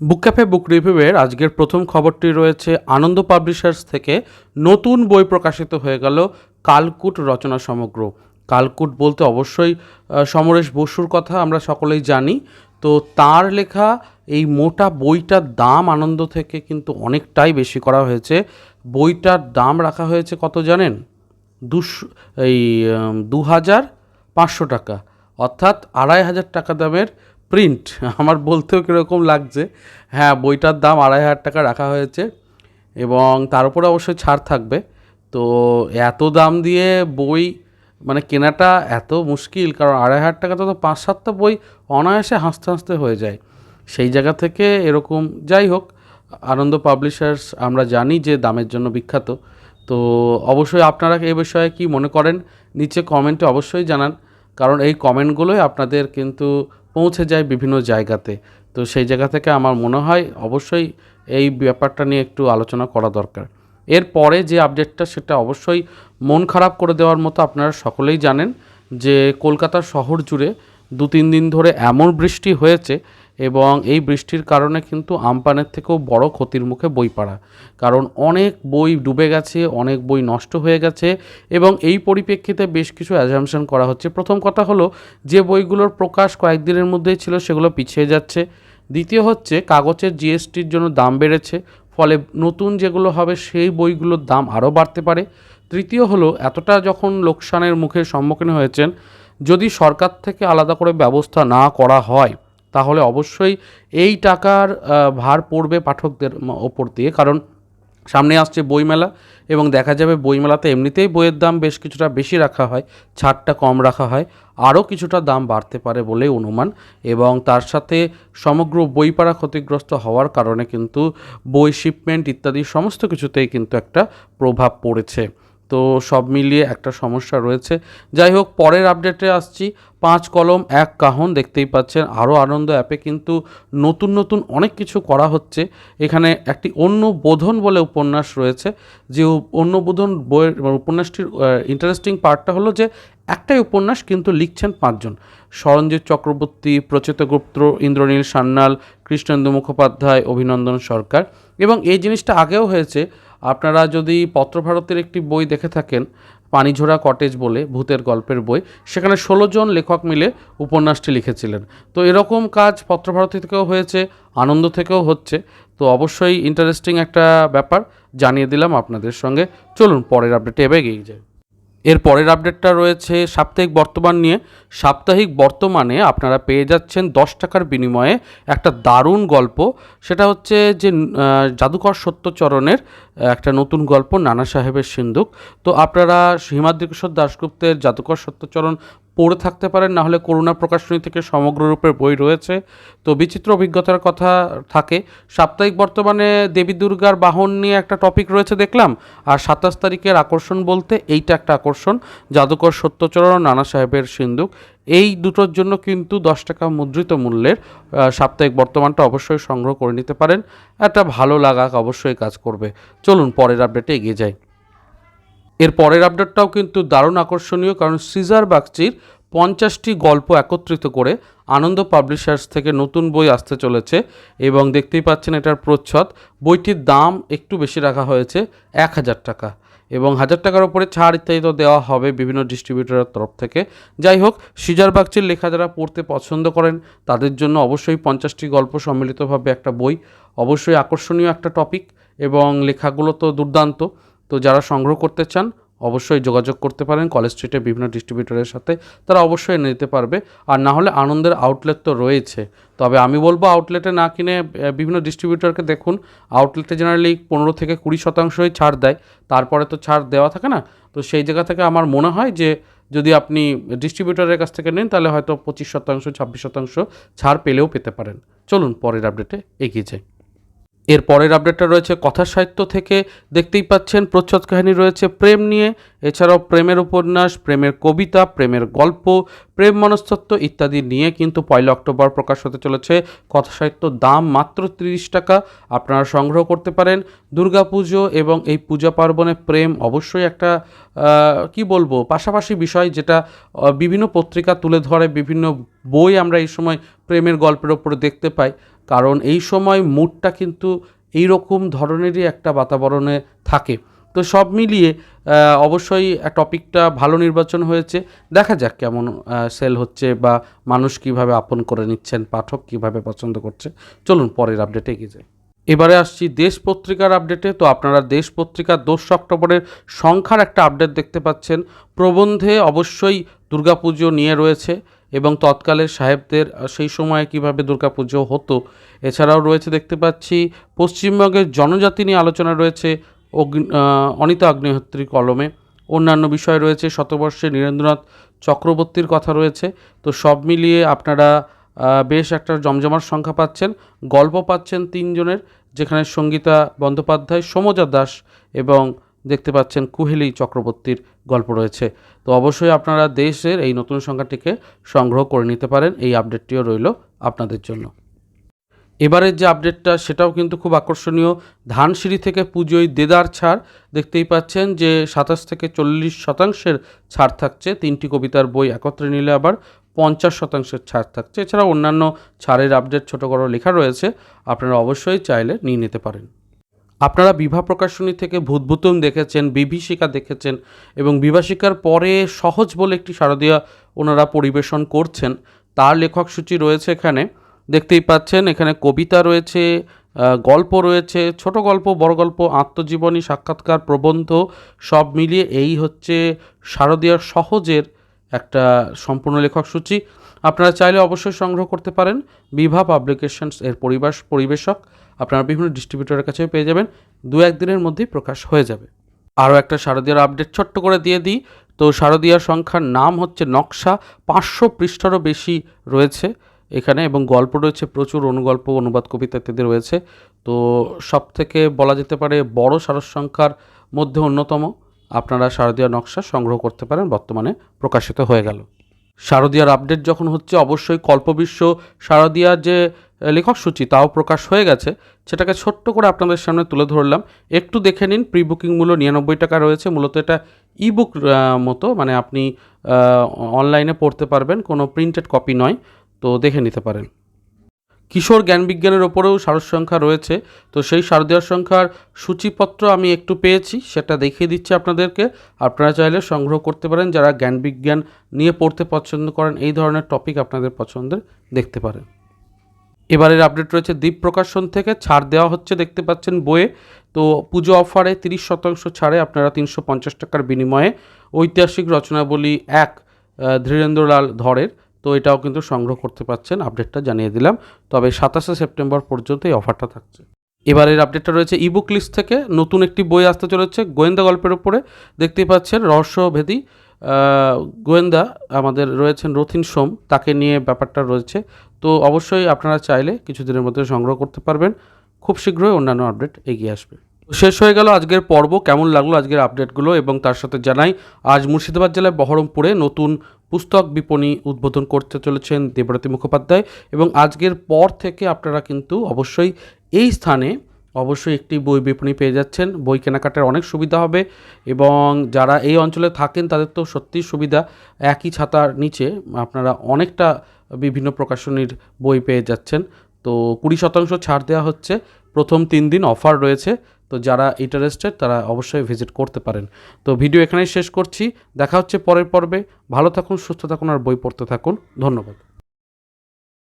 বুক cafe, বুক রিভিউয়ের আজকের প্রথম খবরটি রয়েছে আনন্দ পাবলিশার্স থেকে নতুন বই প্রকাশিত হয়ে গেল কালকুট রচনা সমগ্র। কালকুট বলতে অবশ্যই সমরেশ বসুর কথা আমরা সকলেই জানি। তো তার লেখা এই মোটা বইটার দাম আনন্দ থেকে কিন্তু অনেকটাই বেশি করা হয়েছে। বইটার দাম রাখা হয়েছে কত জানেন? দুশো, এই দু হাজার পাঁচশো টাকা। অর্থাৎ আড়াই হাজার টাকা দামের প্রিন্ট আমার বলতেও কীরকম লাগছে। হ্যাঁ বইটার দাম আড়াই হাজার টাকা রাখা হয়েছে এবং তার উপরে অবশ্যই ছাড় থাকবে। তো এত দাম দিয়ে বই মানে কেনাটা এত মুশকিল, কারণ আড়াই হাজার টাকা তো পাঁচ সাতটা বই অনায়াসে হাসতে হাসতে হয়ে যায়। সেই জায়গা থেকে এরকম যাই হোক, আনন্দ পাবলিশার্স আমরা জানি যে দামের জন্য বিখ্যাত। তো অবশ্যই আপনারা এ বিষয়ে কি মনে করেন, নিচে কমেন্টে অবশ্যই জানান। কারণ এই কমেন্টগুলোই আপনাদের কিন্তু পৌঁছে যায় বিভিন্ন জায়গাতে। তো সেই জায়গা থেকে আমার মনে হয় অবশ্যই এই ব্যাপারটা নিয়ে একটু আলোচনা করা দরকার। এরপরে যে আপডেটটা সেটা অবশ্যই মন খারাপ করে দেওয়ার মতো আপনারা সকলেই জানেন যে কলকাতা শহর জুড়ে দু তিন দিন ধরে এমন বৃষ্টি হয়েছে এবং এই বৃষ্টির কারণে কিন্তু আমপানের থেকেও বড় ক্ষতির মুখে বই পাড়া কারণ অনেক বই ডুবে গেছে, অনেক বই নষ্ট হয়ে গেছে এবং এই পরিপ্রেক্ষিতে বেশ কিছু অ্যাজামশন করা হচ্ছে। প্রথম কথা হলো, যে বইগুলোর প্রকাশ কয়েকদিনের মধ্যেই ছিল সেগুলো পিছিয়ে যাচ্ছে। দ্বিতীয় হচ্ছে, কাগজের জিএসটির জন্য দাম বেড়েছে, ফলে নতুন যেগুলো হবে সেই বইগুলোর দাম আরও বাড়তে পারে। তৃতীয় হলো, এতটা যখন লোকসানের মুখে সম্মুখীন হয়েছেন, যদি সরকার থেকে আলাদা করে ব্যবস্থা না করা হয় তাহলে অবশ্যই এই টাকার ভার পড়বে পাঠকদের ওপর দিয়ে। কারণ সামনে আসছে বইমেলা এবং দেখা যাবে বইমেলাতে এমনিতেই বইয়ের দাম বেশ কিছুটা বেশি রাখা হয়, ছাড়টা কম রাখা হয়, আরও কিছুটা দাম বাড়তে পারে বলে অনুমান এবং তার সাথে সমগ্র বই পাড়া ক্ষতিগ্রস্ত হওয়ার কারণে কিন্তু বই, শিপমেন্ট ইত্যাদি সমস্ত কিছুতেই কিন্তু একটা প্রভাব পড়েছে। তো সব মিলিয়ে একটা সমস্যা রয়েছে। যাই হোক, পরের আপডেটে আসছি। পাঁচ কলম, এক কাহন দেখতেই পাচ্ছেন আরও আনন্দ অ্যাপে কিন্তু নতুন নতুন অনেক কিছু করা হচ্ছে। এখানে একটি অন্য বোধন বলে উপন্যাস রয়েছে, যে অন্য বোধন বইয়ের উপন্যাসটির ইন্টারেস্টিং পার্টটা হলো যে একটাই উপন্যাস কিন্তু লিখছেন পাঁচজন। সরঞ্জিৎ চক্রবর্তী, প্রচেত গুপ্ত, ইন্দ্রনীল সান্যাল, কৃষ্ণেন্দু মুখোপাধ্যায়, অভিনন্দন সরকার। এবং এই জিনিসটা আগেও হয়েছে আপনারা যদি পত্রভারতের একটি বই দেখে থাকেন পানিঝোড়া কটেজ বলে ভূতের গল্পের বই, সেখানে ষোলো জন লেখক মিলে উপন্যাসটি লিখেছিলেন। তো এরকম কাজ পত্রভারতী থেকেও হয়েছে, আনন্দ থেকেও হচ্ছে। তো অবশ্যই ইন্টারেস্টিং একটা ব্যাপার জানিয়ে দিলাম আপনাদের সঙ্গে। চলুন, পরের আপডেটে এবার এগিয়ে যাই। এর পরের আপডেটটা রয়েছে সাপ্তাহিক বর্তমান নিয়ে। সাপ্তাহিক বর্তমানে আপনারা পেয়ে যাচ্ছেন দশ টাকার বিনিময়ে একটা দারুণ গল্প। সেটা হচ্ছে যে জাদুকর সত্যচরণের একটা নতুন গল্প নানা সাহেবের সিন্ধুক। তো আপনারা হিমাদ্রি কিশোর দাশগুপ্তের জাদুকর সত্যচরণ পড়ে থাকতে পারেন না হলে করুণা প্রকাশনী থেকে সমগ্র রূপের বই রয়েছে। তো বিচিত্র অভিজ্ঞতার কথা থাকে, সাপ্তাহিক বর্তমানে দেবী দুর্গার বাহন নিয়ে একটা টপিক রয়েছে দেখলাম, আর সাতাশ তারিখের আকর্ষণ বলতে এইটা একটা আকর্ষণ, জাদুকর সত্যচরণ নানা সাহেবের সিন্ধুক। এই দুটোর জন্য কিন্তু দশ টাকা মুদ্রিত মূল্যের সাপ্তাহিক বর্তমানটা অবশ্যই সংগ্রহ করে নিতে পারেন। একটা ভালো লাগা অবশ্যই কাজ করবে। চলুন পরের আপডেটে এগিয়ে যাই। এর পরের আপডেটটাও কিন্তু দারুণ আকর্ষণীয়, কারণ সিজার বাগচির পঞ্চাশটি গল্প একত্রিত করে আনন্দ পাবলিশার্স থেকে নতুন বই আসতে চলেছে এবং দেখতেই পাচ্ছেন এটার প্রচ্ছদ। বইটির দাম একটু বেশি রাখা হয়েছে, এক হাজার টাকা। এবং হাজার টাকার উপরে ছাড় ইত্যাদি তো দেওয়া হবে বিভিন্ন ডিস্ট্রিবিউটরের তরফ থেকে। যাই হোক সিজার বাগচির লেখা যারা পড়তে পছন্দ করেন, তাদের জন্য অবশ্যই পঞ্চাশটি গল্প সম্মিলিতভাবে একটা বই, অবশ্যই আকর্ষণীয় একটা টপিক এবং লেখাগুলো তো দুর্দান্ত। তো যারা সংগ্রহ করতে চান অবশ্যই যোগাযোগ করতে পারেন কলেজ স্ট্রিটে বিভিন্ন ডিস্ট্রিবিউটরের সাথে। তারা অবশ্যই এনে দিতে পারবে। আর না হলে আনন্দের আউটলেট তো রয়েছে। তবে আমি বলব আউটলেটে না কিনে বিভিন্ন ডিস্ট্রিবিউটরকে দেখুন। আউটলেটে জেনারেলি পনেরো থেকে কুড়ি শতাংশই ছাড় দেয়। তারপরে তো ছাড় দেওয়া থাকে না? তো সেই জায়গা থেকে আমার মনে হয় যে, যদি আপনি ডিস্ট্রিবিউটরের কাছ থেকে নেন, তাহলে হয়তো পঁচিশ শতাংশ, ছাব্বিশ শতাংশ ছাড় পেলেও পেতে পারেন। চলুন পরের আপডেটে এগিয়ে যাই। এর পরের আপডেটটা রয়েছে কথা সাহিত্য থেকে। দেখতেই পাচ্ছেন, প্রচ্ছদ কাহিনী রয়েছে প্রেম নিয়ে। এছাড়াও প্রেমের উপন্যাস, প্রেমের কবিতা, প্রেমের গল্প, প্রেম মনস্তত্ত্ব ইত্যাদি নিয়ে কিন্তু পয়লা অক্টোবর প্রকাশ হতে চলেছে। কথা সাহিত্য দাম মাত্র তিরিশ টাকা। আপনারা সংগ্রহ করতে পারেন। দুর্গাপুজো এবং এই পূজা পার্বণে প্রেম অবশ্যই একটা কি বলব, পাশাপাশি বিষয় যেটা বিভিন্ন পত্রিকা তুলে ধরে, বিভিন্ন বই আমরা এই সময় প্রেমের গল্পের ওপরে দেখতে পাই। কারণ এই সময় মুডটা কিন্তু এই রকম ধরনেরই একটা বাতাবরণে থাকে। তো সব মিলিয়ে অবশ্যই টপিকটা ভালো নির্বাচন হয়েছে। দেখা যাক কেমন সেল হচ্ছে বা মানুষ কীভাবে আপন করে নিচ্ছেন, পাঠক কীভাবে পছন্দ করছে। চলুন পরের আপডেটে এগিয়ে যাই। এবারে আসছি দেশ পত্রিকার আপডেটে। তো আপনারা দেশ পত্রিকার দোসরা অক্টোবরের সংখ্যার একটা আপডেট দেখতে পাচ্ছেন। প্রবন্ধে অবশ্যই দুর্গাপুজো নিয়ে রয়েছে। এবং তৎকালের সাহেবদের সেই সময়ে কীভাবে দুর্গাপুজো হতো, এছাড়াও রয়েছে দেখতে পাচ্ছি, পশ্চিমবঙ্গের জনজাতি নিয়ে আলোচনা রয়েছে, অগ্নি অনিতা অগ্নিহোত্রী কলমে। অন্যান্য বিষয় রয়েছে, শতবর্ষে নীরেন্দ্রনাথ চক্রবর্তীর কথা রয়েছে। তো সব মিলিয়ে আপনারা বেশ একটা জমজমার সংখ্যা পাচ্ছেন। গল্প পাচ্ছেন তিনজনের, যেখানে সঙ্গীতা বন্দ্যোপাধ্যায়, সমজা দাস এবং দেখতে পাচ্ছেন কুহেলি চক্রবর্তীর গল্প রয়েছে। তো অবশ্যই আপনারা দেশের এই নতুন সংখ্যাটিকে সংগ্রহ করে নিতে পারেন। এই আপডেটটিও রইল আপনাদের জন্য। এবারের যে আপডেটটা, সেটাও কিন্তু খুব আকর্ষণীয়। ধানসিঁড়ি থেকে পুজোয় দেদার ছাড়। দেখতেই পাচ্ছেন যে সাতাশ থেকে চল্লিশ শতাংশের ছাড় থাকছে। তিনটি কবিতার বই একত্রে নিলে আবার পঞ্চাশ শতাংশের ছাড় থাকছে। এছাড়া অন্যান্য ছাড়ের আপডেট ছোটো বড়ো লেখা রয়েছে। আপনারা অবশ্যই চাইলে নিয়ে নিতে পারেন। আপনারা বিভা প্রকাশনী থেকে ভূতভূতম দেখেছেন, বিভীষিকা দেখেছেন এবং বিভাষিকার পরে সহজ বলে একটি শারদীয়া ওনারা পরিবেশন করছেন। তার লেখক সূচি রয়েছে এখানে। দেখতেই পাচ্ছেন, এখানে কবিতা রয়েছে গল্প রয়েছে, ছোট গল্প, বড় গল্প, আত্মজীবনী, সাক্ষাৎকার, প্রবন্ধ সব মিলিয়ে এই হচ্ছে শারদীয়ার সহজের একটা সম্পূর্ণ লেখক সূচি। আপনারা চাইলে অবশ্যই সংগ্রহ করতে পারেন। বিভা পাবলিকেশনস এর পরিবেশ পরিবেশক। আপনারা বিভিন্ন ডিস্ট্রিবিউটরের কাছে পেয়ে যাবেন। দু একদিনের মধ্যেই প্রকাশ হয়ে যাবে। আরও একটা শারদীয়ার আপডেট ছোট্ট করে দিয়ে দিই। তো শারদীয়ার সংখ্যার নাম হচ্ছে নকশা। পাঁচশো পৃষ্ঠারও বেশি রয়েছে এখানে এবং গল্প রয়েছে প্রচুর। অনুগল্প, অনুবাদ, কবিতা ইত্যাদি রয়েছে। তো সব থেকে বলা যেতে পারে বড় সারস সংখ্যার মধ্যে অন্যতম। আপনারা শারদীয়া নকশা সংগ্রহ করতে পারেন, বর্তমানে প্রকাশিত হয়ে গেল। শারদীয়ার আপডেট যখন হচ্ছে, অবশ্যই কল্পবিশ্ব শারদীয়ার যে লেখক সূচি, তাও প্রকাশ হয়ে গেছে। সেটাকে ছোট্ট করে আপনাদের সামনে তুলে ধরলাম। একটু দেখে নিন প্রি বুকিং মূল্য নিরানব্বই টাকা রয়েছে, মূলত এটা ইবুক মতো মানে আপনি অনলাইনে পড়তে পারবেন, কোনো প্রিন্টেড কপি নয়, তো দেখে নিতে পারেন। কিশোর জ্ঞান বিজ্ঞানের ওপরেও সারস সংখ্যা রয়েছে। তো সেই শারদীয় সংখ্যার সূচিপত্র আমি একটু পেয়েছি, সেটা দেখিয়ে দিচ্ছি আপনাদেরকে। আপনারা চাইলে সংগ্রহ করতে পারেন, যারা জ্ঞান বিজ্ঞান নিয়ে পড়তে পছন্দ করেন, এই ধরনের টপিক আপনাদের পছন্দের দেখতে পারেন। এবারের আপডেট রয়েছে দ্বীপ প্রকাশন থেকে, ছাড় দেওয়া হচ্ছে, দেখতে পাচ্ছেন বইয়ে। তো পুজো অফারে তিরিশ শতাংশ ছাড়ে, আপনারা তিনশো পঞ্চাশ টাকার বিনিময়ে ঐতিহাসিক রচনাবলী এক ধীরেন্দ্রলাল ধরের। তো এটাও কিন্তু সংগ্রহ করতে পারছেন আপডেটটা জানিয়ে দিলাম। তবে সাতাশে সেপ্টেম্বর পর্যন্ত এই অফারটা থাকছে। এবারের আপডেটটা রয়েছে ইবুক লিস্ট থেকে। নতুন একটি বই আসতে চলেছে গোয়েন্দা গল্পের উপরে। দেখতেই পাচ্ছেন রহস্যভেদী গোয়েন্দা আমাদের রয়েছেন রথিন সোম। তাকে নিয়ে ব্যাপারটা রয়েছে। তো অবশ্যই আপনারা চাইলে কিছুদিনের মধ্যে সংগ্রহ করতে পারবেন। খুব শীঘ্রই অন্যান্য আপডেট এগিয়ে আসবে। শেষ হয়ে গেল আজকের পর্ব। কেমন লাগল আজকের আপডেটগুলো? এবং তার সাথে জানাই, আজ মুর্শিদাবাদ জেলায় বহরমপুরে নতুন পুস্তক বিপণী উদ্বোধন করতে চলেছেন দেবরতী মুখোপাধ্যায় এবং আজকের পর থেকে আপনারা কিন্তু অবশ্যই এই স্থানে অবশ্যই একটি বই বিপণী পেয়ে যাচ্ছেন। বই কেনাকাটার অনেক সুবিধা হবে এবং যারা এই অঞ্চলে থাকেন তাদের তো সত্যিই সুবিধা। একই ছাতার নিচে আপনারা অনেকটা বিভিন্ন প্রকাশনীর বই পেয়ে যাচ্ছেন। তো কুড়ি শতাংশ ছাড় দেওয়া হচ্ছে। প্রথম তিন দিন অফার রয়েছে। তো যারা ইন্টারেস্টেড তারা অবশ্যই ভিজিট করতে পারেন। তো ভিডিও এখানেই শেষ করছি। দেখা হচ্ছে পরের পর্বে। ভালো থাকুন, সুস্থ থাকুন, আর বই পড়তে থাকুন। ধন্যবাদ।